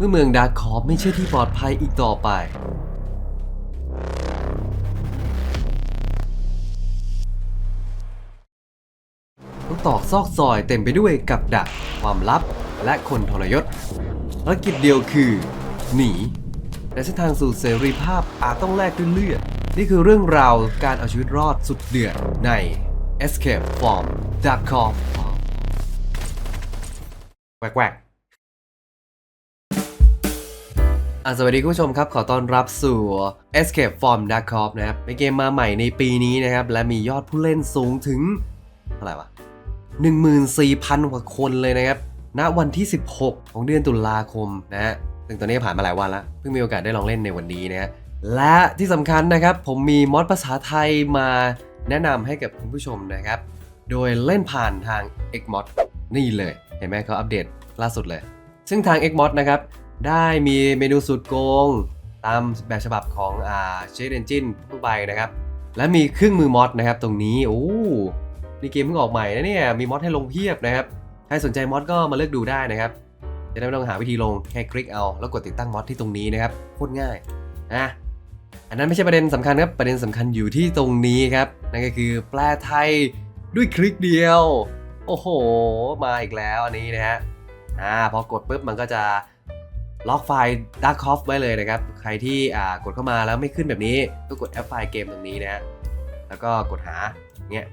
เมื่อเมืองดาร์คอร์ไม่ใช่ที่ปลอดภัยอีกต่อไป ทุกตอกซอกซอยเต็มไปด้วยกับดัก ความลับ และคนทรยศภารกิจเดียวคือ หนีแต่เส้นทางสู่เสรีภาพอาจต้องแลกด้วยเลือด นี่คือเรื่องราวการเอาชีวิตรอดสุดเดือดใน Escape from Dark c o r p แวก อะสวัสดีคุณผู้ชมครับ ขอต้อนรับสู่ Escape from Dark c o r p นะครับเป็นเกมมาใหม่ในปีนี้นะครับ และมียอดผู้เล่นสูงถึงเท่าไหร่วะ14,000 กว่าคนเลยนะครับ ณวันที่ 16 ของเดือนตุลาคมนะฮะซึ่งตอนนี้ผ่านมาหลายวันแล้ว เพิ่งมีโอกาสได้ลองเล่นในวันนี้นะฮะและที่สำคัญนะครับ ผมมีมอดภาษาไทยมาแนะนำให้กับคุณผู้ชมนะครับ โดยเล่นผ่านทาง Xmod นี่เลย เห็นไหมเขาอัปเดตล่าสุดเลย ซึ่งทาง Xmod นะครับ ได้มีเมนูสุดโกง ตามแบบฉบับของอ่า Shade Engine ทั่วไปนะครับ และมีเครื่องมือมอดนะครับตรงนี้โอ้นี่เกมเพิ่งออกใหม่นะเนี่ยมีมอดให้ลงเพียบนะครับใครสนใจมอดก็มาเลือกดูได้นะครับจะได้ไม่ต้องหาวิธีลงแค่คลิกเอาแล้วกดติดตั้งมอดที่ตรงนี้นะครับโคตรง่ายนะอันนั้นไม่ใช่ประเด็นสำคัญครับประเด็นสำคัญอยู่ที่ตรงนี้ครับนั่นก็คือแปลไทยด้วยคลิกเดียว โอ้โห มาอีกแล้วอันนี้นะฮะอ่าพอกดปุ๊บมันก็จะ ล็อกไฟล์ Dark c o f ไว้เลยนะครับ ใครที่กดเข้ามาแล้วไม่ขึ้นแบบนี้ ก็กดแอปไฟล์เกมตรงนี้นะฮะแล้วก็กดหาเงี้ย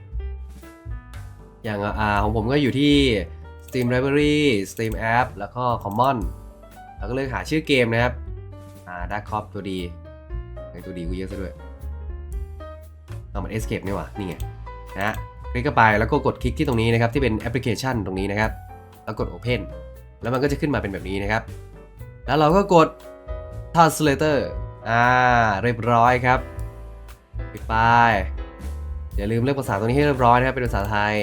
อย่างอของผมก็อยู่ที่ Steam Library Steam App แล้วก็ Common แล้วก็เลือกหาชื่อเกมนะครับอ่า Dark Cop ตัวดีไอตัวดีกูเยอะซะด้วยเอามัน Escape นี่หว่านี่ไงนะฮะคลิกเข้าไปแล้วก็กดคลิกที่ตรงนี้นะครับ ที่เป็นแอปพลิเคชันตรงนี้นะครับ แล้วกด Open แล้วมันก็จะขึ้นมาเป็นแบบนี้นะครับ แล้วเราก็กด Translator อ่า เรียบร้อยครับปิดไปอย่าลืมเลือกภาษาตรงนี้ให้เรียบร้อยนะครับเป็นภาษาไทย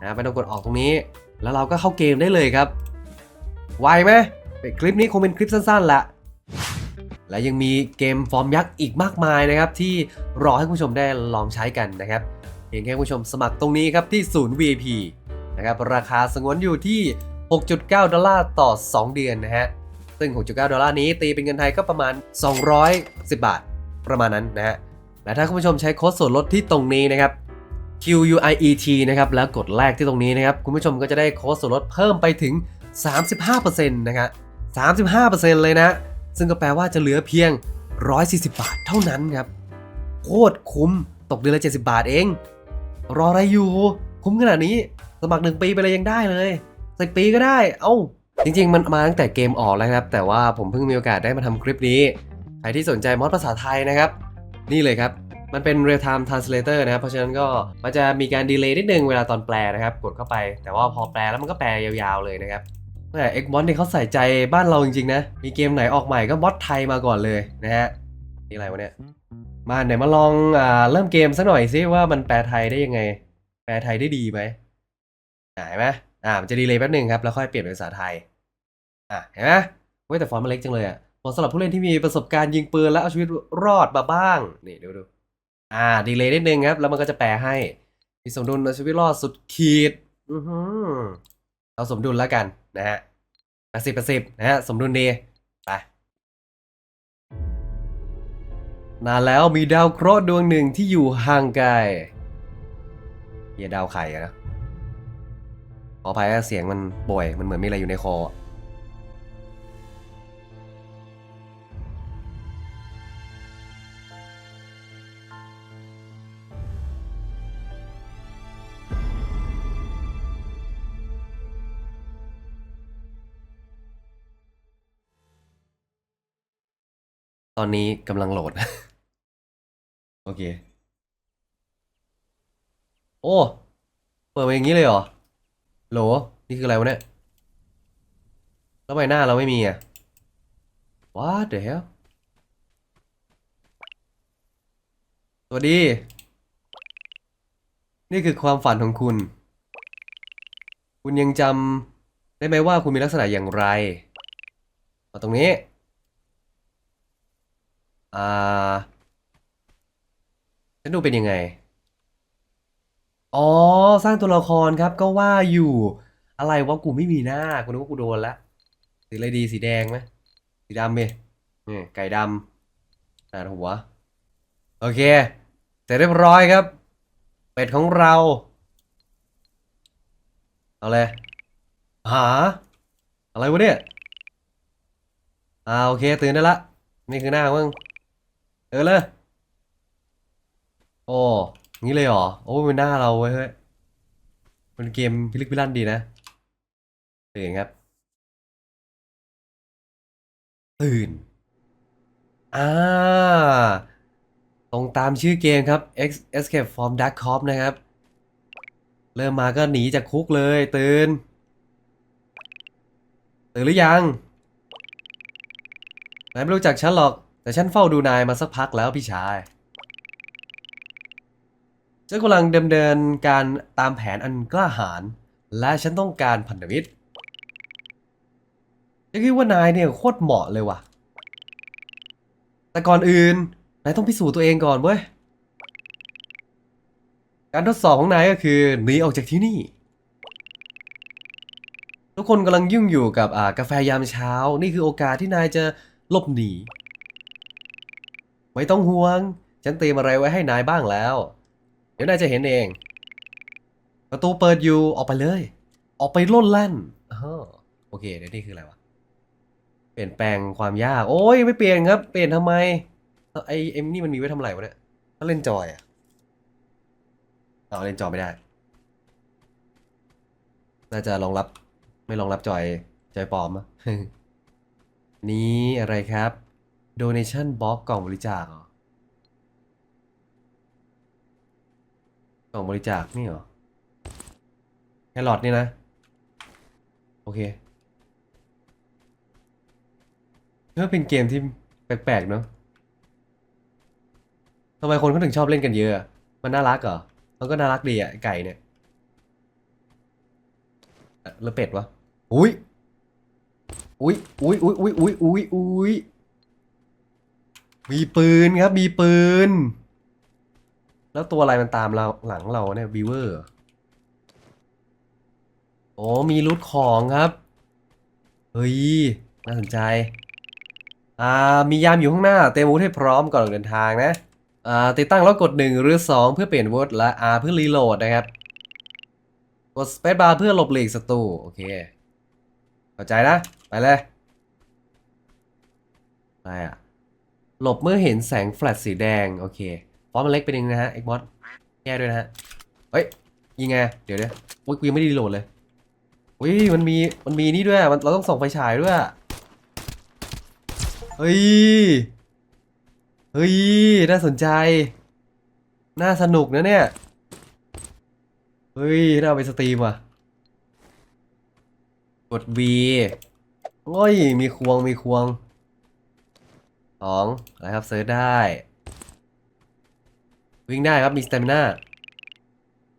นะไม่ต้องกดออกตรงนี้ แล้วเราก็เข้าเกมได้เลยครับ ไวไหมเป็นคลิปนี้คงเป็นคลิปสั้นๆละและยังมีเกมฟอร์มยักษ์อีกมากมายนะครับ ที่รอให้คุณผู้ชมได้ลองใช้กันนะครับเพียงแค่คุณผู้ชมสมัครตรงนี้ครับที่ศูนย์ VIP นะครับราคาสงวนอยู่ที่ 6.9 ดอลลาร์ต่อ 2 เดือนนะฮะ ซึ่ง 6.9 ดอลลาร์นี้ตีเป็นเงินไทยก็ประมาณ 210 บาท ประมาณนั้นนะฮะ และถ้าคุณผู้ชมใช้โค้ดส่วนลดที่ตรงนี้นะครับ QUIET นะครับ แล้วกดแรกที่ตรงนี้นะครับ คุณผู้ชมก็จะได้โค้ดส่วนลดเพิ่มไปถึง 35%นะครับ35%เลยนะ ซึ่งก็แปลว่าจะเหลือเพียง 140 บาทเท่านั้นครับ โคตรคุ้ม ตกเดือนละ 70 บาทเอง รออะไรอยู่ คุ้มขนาดนี้ สมัครหนึ่งปีไปเลยยังได้เลยสิปีก็ได้ เอ้า จริงๆ มันมาตั้งแต่เกมออกแล้วครับ แต่ว่าผมเพิ่งมีโอกาสได้มาทำคลิปนี้ ใครที่สนใจมอดภาษาไทยนะครับ นี่เลยครับ มันเป็น real time translator นะครับ เพราะฉะนั้นก็มันจะมีการดีเลย์นิดนึงเวลาตอนแปลนะครับ กดเข้าไป แต่ว่าพอแปลแล้วมันก็แปลยาวๆเลยนะครับแต่ Xmod เนี่ยเขาใส่ใจบ้านเราจริงๆนะ มีเกมไหนออกใหม่ก็มอดไทยมาก่อนเลยนะฮะ นี่อะไรวะเนี่ย มาเดี๋ยวมาลองอ่าเริ่มเกมสักหน่อยซิว่ามันแปลไทยได้ยังไง แปลไทยได้ดีไหมอ่าเห็นไหมอ่ามันจะดีเลยแป๊บนึงครับ แล้วค่อยเปลี่ยนเป็นภาษาไทย อะเห็นไหมเว้ยแต่ฟอนต์มันเล็กจังเลยอะเหมาะสำหรับผู้เล่นที่มีประสบการณ์ยิงปืนและเอาชีวิตรอดมาบ้าง นี่ดูดูอ่าดีเลยนิดนึงครับ แล้วมันก็จะแปลให้มีสมดุลเอาชีวิตรอดสุดขีด อือหือเอาสมดุลแล้วกันนะฮะสิบแปดสิบนะฮะสมดุลดีไปนานแล้วมีดาวเคราะห์ดวงหนึ่งที่อยู่ห่างไกลเหี้ยดาวไข่นะขออภัยเสียงมันบ่อยมันเหมือนมีอะไรอยู่ในคอ ตอนนี้กำลังโหลด โอเค โอ้ เปิดมาอย่างนี้เลยเหรอ โหล นี่คืออะไรวะเนี่ย แล้วทำไมหน้าเราไม่มีอะ What the hell สวัสดี นี่คือความฝันของคุณ คุณยังจำได้ไหมว่าคุณมีลักษณะอย่างไร มาตรงนี้ อ่าฉันดูเป็นยังไง อ๋อ สร้างตัวละครครับ ก็ว่าอยู่ อะไรวะกูไม่มีหน้า กูนึกว่ากูโดนละ สีอะไรดี สีแดงไหม สีดำมีนี่ไก่ดำหนาหัว โอเค เสร็จเรียบร้อยครับ เป็ดของเรา เอาเลย หา อะไรวะเนี่ย อ่าโอเค ตื่นได้ละ นี่คือหน้ามึง ออเลยโอ้งี้เลยเหรอ โอ้เป็นหน้าเราเว้ยเฮ้ยมันเกมพิลึกพิลั่นดีนะตื่นครับ ตื่น อ่า ตรงตามชื่อเกมครับ X Escape from Dark Cop นะครับ เริ่มมาก็หนีจากคุกเลย ตื่น ตื่นหรือยัง นายไม่รู้จักฉันหรอก แต่ฉันเฝ้าดูนายมาสักพักแล้วพี่ชายฉันกำลังดำเนินการตามแผนอันกล้าหาญและฉันต้องการพันธมิตรฉันคิดว่านายเนี่ยโคตรเหมาะเลยว่ะ แต่ก่อนอื่นนายต้องพิสูจน์ตัวเองก่อนเว้ย การทดสอบของนายก็คือหนีออกจากที่นี่ ทุกคนกำลังยุ่งอยู่กับอ่ากาแฟยามเช้า นี่คือโอกาสที่นายจะหลบหนี ไม่ต้องห่วง ฉันเตรียมอะไรไว้ให้นายบ้างแล้ว เดี๋ยวนายจะเห็นเอง ประตูเปิดอยู่ออกไปเลย ออกไปล่นแล่นอโอเคเดี๋ยวนี่คืออะไรวะ เปลี่ยนแปลงความยาก โอ้ยไม่เปลี่ยนครับ เปลี่ยนทำไม ไอเอ็มนี่มันมีไว้ทำอะไรวะเนี่ยถ้าเล่นจอยอะเอาเล่นจอไม่ได้ น่าจะรองรับ ไม่รองรับจอยจอยปลอมอะนี้อะไรครับ ด onation box กล่องบริจาคเหรอ กล่องบริจาคนี่เหรอ แครอทนี่นะ โอเคก็เป็นเกมที่แปลกๆเนาะทำไมคนเขาถึงชอบเล่นกันเยอะ มันน่ารักเหรอ มันก็น่ารักดีอะไก่เนี่ยแล้วเป็ดวะ อุ้ย อุ้ยอุ้ยอุ้ยอุ้ยอุ้ยอุ้ยอุ้ย มีปืนครับ มีปืน แล้วตัวอะไรมันตามเราหลังเราเนี่ยบีเวอร์โอ้มีรูทของครับ เฮ้ย น่าสนใจ อ่า มียามอยู่ข้างหน้า เตรียมอาวุธให้พร้อมก่อนออกเดินทางนะ อ่า ติดตั้งแล้วกด 1 หรือ 2 เพื่อเปลี่ยนอาวุธและ R เพื่อรีโหลดนะครับ กด Space Bar เพื่อหลบหลีกศัตรู โอเค เข้าใจนะ ไปเลยไรอะ หลบเมื่อเห็นแสงแฟลชสีแดง โอเคฟอนต์มันเล็กไปนึงนะฮะเอ็กบอสแก้ด้วยนะฮะ เฮ้ย ยิงไง เดี๋ยวเดี๋ยวอุ้ยกูยังไม่ได้รีโหลดเลยอุ้ยมันมีมันมีนี่ด้วยมันเราต้องส่องไฟฉายด้วยเฮ้ยเฮ้ยน่าสนใจ น่าสนุกนะเนี่ยเฮ้ยน่าเอาไปสตรีมว่ะกด V โอ้ยมีควงมีควง สองอะไรครับเซิร์ชได้ วิ่งได้ครับมีสเตมิน่า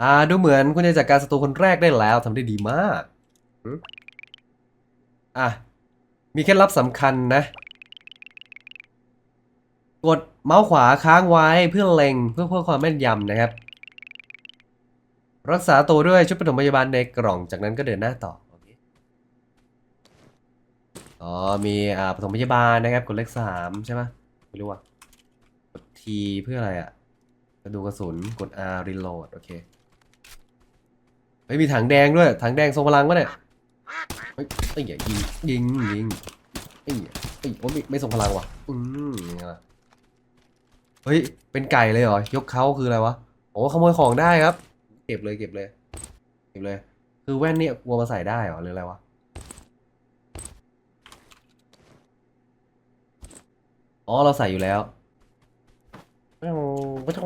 อ่าดูเหมือนคุณจะจัดการศัตรูคนแรกได้แล้วทำได้ดีมากอะมีเคล็ดลับสำคัญนะ กดเมาส์ขวาค้างไว้เพื่อเล็งเพื่อเพิ่มความแม่นยำนะครับ รักษาตัวด้วยชุดปฐมพยาบาลในกล่องจากนั้นก็เดินหน้าต่อ อ๋อ มีอ่าปฐมพยาบาลนะครับ กดเลขสามใช่ไหมไม่รู้อะกด T เพื่ออะไรอะกระดูกกระสุน กด R reload โอเคไม่มีถังแดงด้วย ถังแดงทรงพลังวะเนี่ยเฮ้ยไอ้เหี้ยยิงยิงยิงไอ้เหี้ยไอ้ยโอ้ยไม่ไม่ทรงพลังว่ะ อืมยังไงล่ะเฮ้ย เป็นไก่เลยเหรอ ยกเขาคืออะไรวะ โอ้ขโมยของได้ครับ เก็บเลยเก็บเลย เก็บเลย คือแว่นเนี่ยกลัวมาใส่ได้เหรอหรืออะไรวะ อ๋อ เราใส่อยู่แล้วไม่เอาไม่ต้อง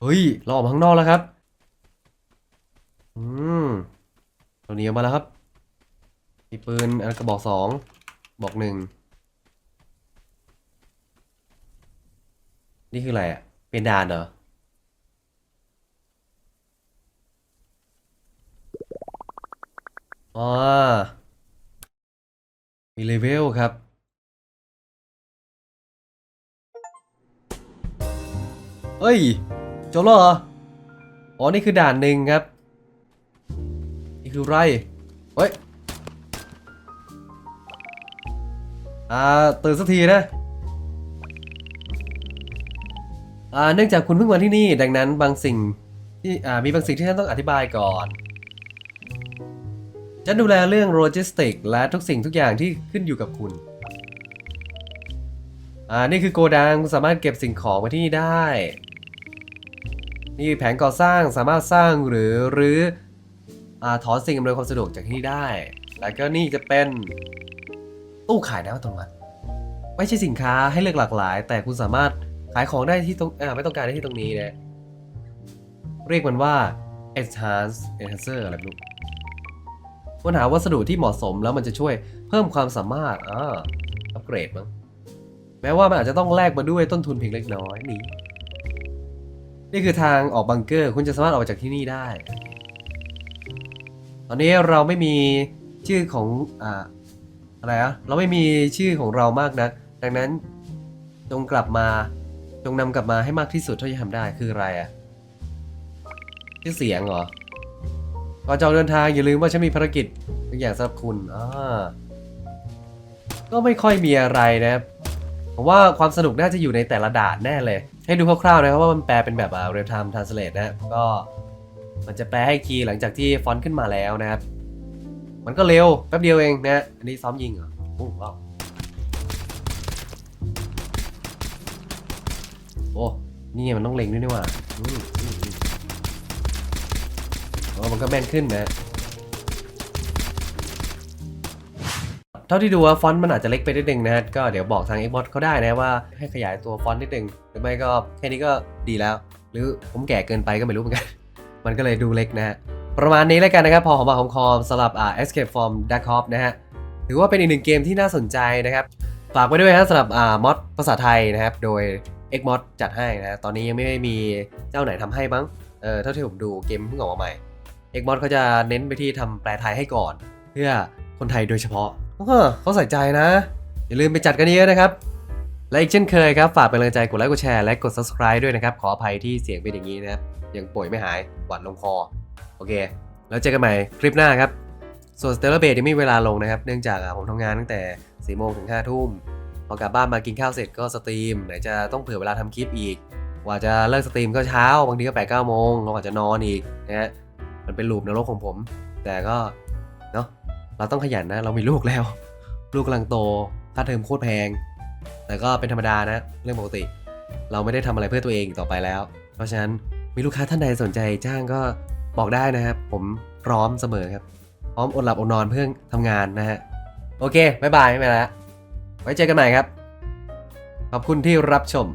เฮ้ย เราออกมาข้างนอกแล้วครับ อืมเราหนีออกมาแล้วครับ มีปืนอันกระบอกสอง บอกหนึ่ง นี่คืออะไรอะ เป็นด่านเหรอ อ๋อ มีเลเวลครับเฮ้ยจบแล้วเหรอ อ๋อ นี่คือด่านหนึ่งครับ นี่คือไรเฮ้ย อ่า ตื่นสักทีนะอ่าเนื่องจากคุณเพิ่งมาที่นี่ ดังนั้นบางสิ่งที่อ่ามีบางสิ่งที่ฉันต้องอธิบายก่อน ฉันดูแลเรื่องโลจิสติก และทุกสิ่งทุกอย่างที่ขึ้นอยู่กับคุณ อ่า นี่คือโกดังคุณสามารถเก็บสิ่งของไว้ที่นี่ได้ นี่แผนก่อสร้างสามารถสร้างหรือหรืออ่าถอนสิ่งอำนวยความสะดวกจากที่นี่ได้ แล้วก็นี่จะเป็นตู้ขายน้ำอัตโนมัติไม่ใช่สินค้าให้เลือกหลากหลาย แต่คุณสามารถขายของได้ที่ตรงอ่าไม่ต้องการได้ที่ตรงนี้นะเรียกมันว่า enhance enhancer อะไรไม่รู้ ค้นหาวัสดุที่เหมาะสมแล้วมันจะช่วยเพิ่มความสามารถอ่าอัปเกรดมั้งแม้ว่ามันอาจจะต้องแลกมาด้วยต้นทุนเพียงเล็กน้อยนี่นี่คือทางออกบังเกอร์ คุณจะสามารถออกจากที่นี่ได้ ตอนนี้เราไม่มีชื่อของอ่าอะไรอะเราไม่มีชื่อของเรามากนะัก ดังนั้นจงกลับมาจงนำกลับมาให้มากที่สุดเท่าที่ทำได้คืออะไรอะชื่อเสียงเหรอ ก่อนจะออกเดินทางอย่าลืมว่าฉันมีภารกิจบางอย่างสำหรับคุณอ่าก็ไม่ค่อยมีอะไรนะครับผมว่าความสนุกน่าจะอยู่ในแต่ละด่านแน่เลย ให้ดูคร่าวๆนะครับว่ามันแปลเป็นแบบเรียลไทม์ทรานสเลทนะก็มันจะแปลให้คีย์หลังจากที่ฟอนต์ขึ้นมาแล้วนะครับ มันก็เร็วแป๊บเดียวเองนะอันนี้ซ้อมยิงเหรอโอ้ว้าวโอ้นี่ไงมันต้องเล็งด้วยนี่หว่า อ๋อมันก็แม่นขึ้นนะเท่าที่ดูว่าฟอนต์มันอาจจะเล็กไปนิดนึงนะฮะก็เดี๋ยวบอกทาง Xbox เขาได้นะว่าให้ขยายตัวฟอนต์นิดนึงหรือไม่ก็แค่นี้ก็ดีแล้ว หรือผมแก่เกินไปก็ไม่รู้เหมือนกัน มันก็เลยดูเล็กนะฮะประมาณนี้แล้วกันนะครับ พอหอมปากหอมคอสำหรับอ่า Escape from Darkov นะฮะถือว่าเป็นอีกหนึ่งเกมที่น่าสนใจนะครับฝากไว้ด้วยนะสำหรับอ่ามอดภาษาไทยนะครับ โดย Xmod จัดให้นะ ตอนนี้ยังไม่มีเจ้าไหนทำให้มั้งเออเท่าที่ผมดูเกมเพิ่งออกมาใหม่ Xmod เขาจะเน้นไปที่ทำแปลไทยให้ก่อน เพื่อคนไทยโดยเฉพาะเขาใส่ใจนะ อย่าลืมไปจัดกันเยอะนะครับ และอีกเช่นเคยครับ ฝากเป็นกำลังใจกดไลค์กดแชร์และกด subscribe ด้วยนะครับ ขออภัยที่เสียงเป็นอย่างนี้นะครับ ยังป่วยไม่หายหวัดลงคอ โอเค แล้วเจอกันใหม่คลิปหน้าครับ ส่วน Stellar Base ยังไม่มีเวลาลงนะครับ เนื่องจากผมทำงานตั้งแต่4โมงถึง5ทุ่มพอกลับบ้านมากินข้าวเสร็จก็สตรีมไหนจะต้องเผื่อเวลาทำคลิปอีกกว่าจะเลิกสตรีมก็เช้า บางทีก็8 9โมงเราอาจจะนอนอีกนะฮะ มันเป็นลูปนรกของผม แต่ก็เนาะเราต้องขยันนะ เรามีลูกแล้ว ลูกกำลังโตค่าเทอมโคตรแพง แต่ก็เป็นธรรมดานะ เรื่องปกติ เราไม่ได้ทำอะไรเพื่อตัวเองต่อไปแล้ว เพราะฉะนั้นมีลูกค้าท่านใดสนใจจ้างก็บอกได้นะครับ ผมพร้อมเสมอครับ พร้อมอดหลับอดนอนเพื่อทำงานนะฮะโอเคบ๊ายบายไม่เป็นไรไว้เจอกันใหม่ครับ ขอบคุณที่รับชม